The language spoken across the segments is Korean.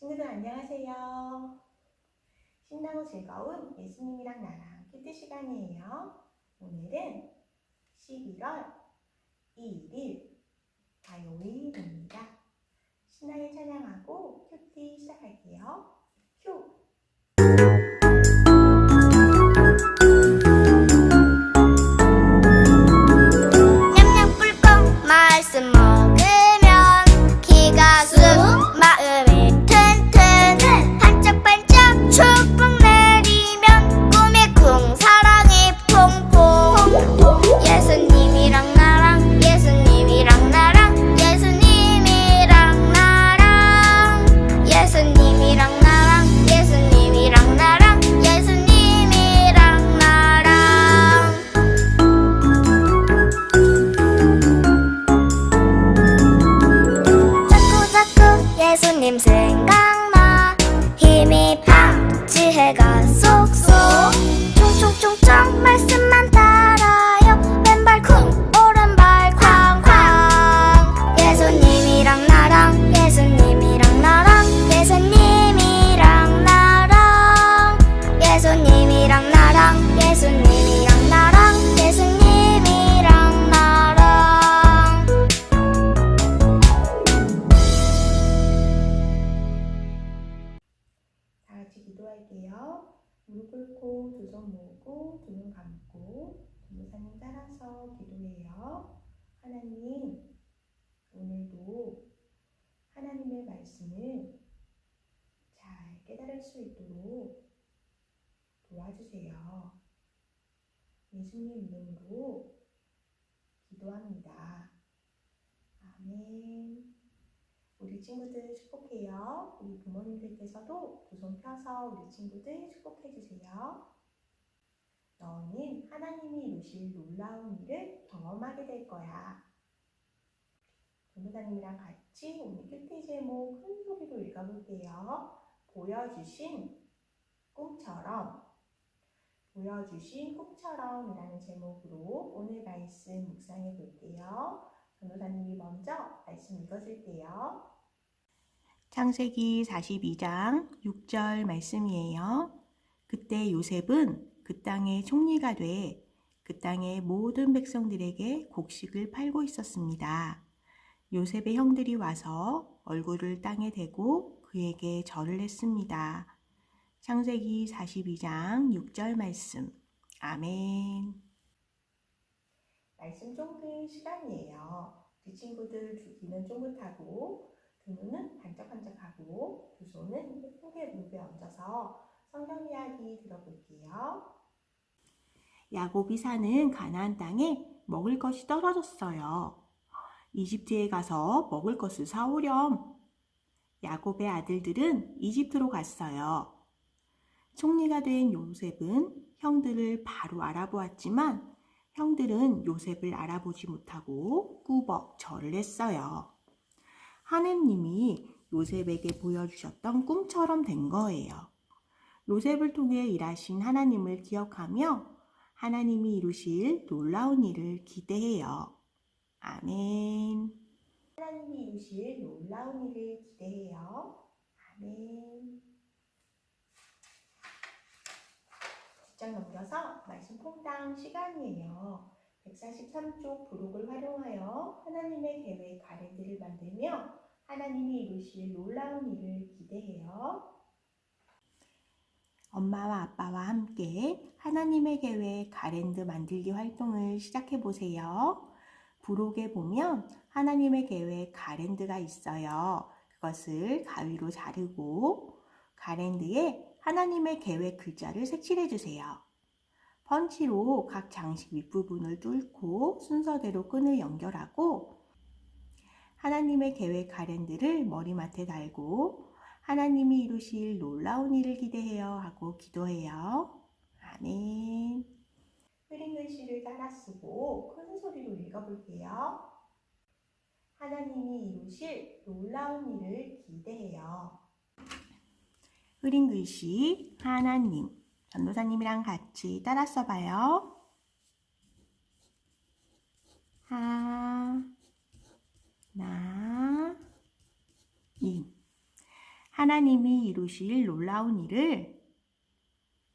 친구들 안녕하세요. 신나고 즐거운 예수님이랑 나랑 큐티 시간이에요. 오늘은 11월 2일 화요일입니다. 신나게 찬양하고 큐티 시작할게요. 큐! 무릎 꿇고 두 손 모으고 두 눈 감고 전도사님 따라서 기도해요. 하나님, 오늘도 하나님의 말씀을 잘 깨달을 수 있도록 도와주세요. 예수님 이름으로 기도합니다. 아멘. 우리 친구들 축복해요. 우리 부모님들께서도 두 손 펴서 우리 친구들 축복해 주세요. 너는 하나님이 이루실 놀라운 일을 경험하게 될 거야. 전도사님이랑 같이 오늘 큐티 제목 큰 소리로 읽어볼게요. 보여주신 꿈처럼 보여주신 꿈처럼이라는 제목으로 오늘 말씀 묵상해 볼게요. 전도사님이 먼저 말씀 읽어줄게요. 창세기 42장 6절 말씀이에요. 그때 요셉은 그 땅의 총리가 돼 그 땅의 모든 백성들에게 곡식을 팔고 있었습니다. 요셉의 형들이 와서 얼굴을 땅에 대고 그에게 절을 했습니다. 창세기 42장 6절 말씀. 아멘. 말씀 쫑긋 시간이에요. 우리 친구들 두 귀는 쫑긋하고 두 눈은 반짝반짝하고 두 손은 예쁘게 무릎에 얹어서 성경 이야기 들어볼게요. 야곱이 사는 가나안 땅에 먹을 것이 떨어졌어요. 이집트에 가서 먹을 것을 사오렴. 야곱의 아들들은 이집트로 갔어요. 총리가 된 요셉은 형들을 바로 알아보았지만 형들은 요셉을 알아보지 못하고 꾸벅 절을 했어요. 하느님이 요셉에게 보여주셨던 꿈처럼 된 거예요. 요셉을 통해 일하신 하나님을 기억하며 하나님이 이루실 놀라운 일을 기대해요. 아멘. 하나님이 이루실 놀라운 일을 기대해요. 아멘. 뒷장 넘겨서 말씀 퐁당 시간이에요. 143쪽 부록을 활용하여 하나님의 계획 하나님이 이루실 놀라운 일을 기대해요. 엄마와 아빠와 함께 하나님의 계획 가랜드 만들기 활동을 시작해 보세요. 부록에 보면 하나님의 계획 가랜드가 있어요. 그것을 가위로 자르고 가랜드에 하나님의 계획 글자를 색칠해 주세요. 펀치로 각 장식 윗부분을 뚫고 순서대로 끈을 연결하고 하나님의 계획 가랜드를 머리맡에 달고 하나님이 이루실 놀라운 일을 기대해요 하고 기도해요. 아멘. 흐린 글씨를 따라 쓰고 큰 소리로 읽어볼게요. 하나님이 이루실 놀라운 일을 기대해요. 흐린 글씨 하나님 전도사님이랑 같이 따라 써봐요. 하, 나, 님. 하나님이 이루실 놀라운 일을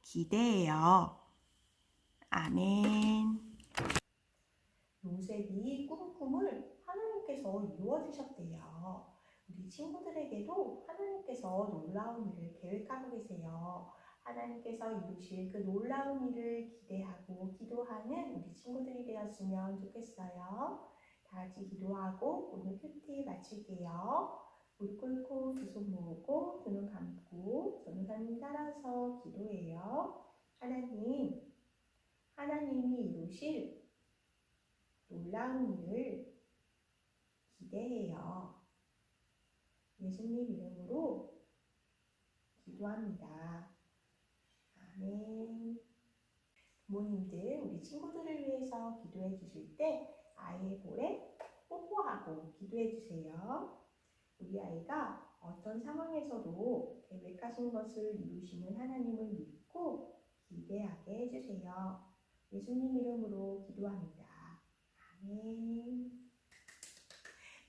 기대해요. 아멘. 요셉이 꾼 꿈을 하나님께서 이루어 주셨대요. 우리 친구들에게도 하나님께서 놀라운 일을 계획하고 계세요. 하나님께서 이루실 그 놀라운 일을 기대하고 기도하는 우리 친구들이 되었으면 좋겠어요. 다 같이 기도하고 오늘 큐티 마칠게요. 무릎 꿇고 두 손 모으고 두 눈 감고 전도사님 따라서 기도해요. 하나님, 하나님이 이루실 놀라운 일을 기대해요. 예수님 이름으로 기도합니다. 아멘. 부모님들, 우리 친구들을 위해서 기도해 주실 때 아이의 볼에 뽀뽀하고 기도해 주세요. 우리 아이가 어떤 상황에서도 계획하신 것을 이루시는 하나님을 믿고 기대하게 해주세요. 예수님 이름으로 기도합니다. 아멘.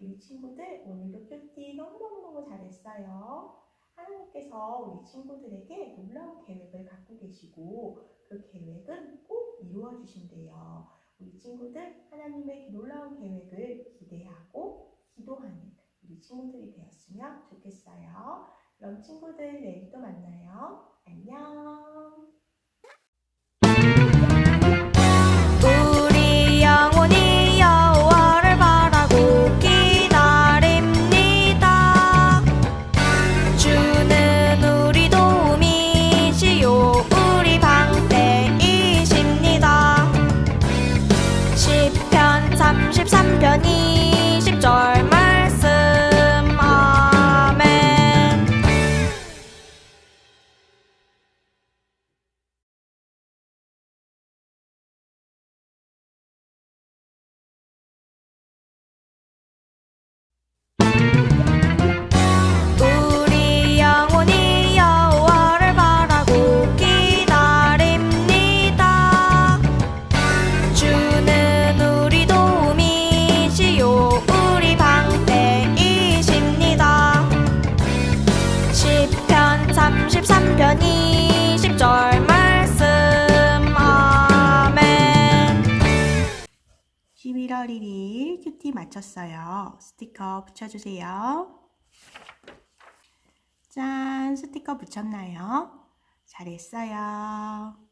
우리 친구들 오늘도 큐티 너무너무너무 잘했어요. 하나님께서 우리 친구들에게 놀라운 계획을 갖고 계시고 그 계획은 꼭 이루어 주신대요. 우리 친구들 하나님의 놀라운 계획을 기대하고 기도하는 우리 친구들이 되었으면 좋겠어요. 그럼 친구들 내일 또 만나요. 안녕. 우리 영혼이 여호와를 바라고 기다립니다. 주는 우리 도움이시요 우리 방패이십니다. 시편 33편 20 11월 1일 큐티 마쳤어요. 스티커 붙여주세요. 짠, 스티커 붙였나요? 잘했어요.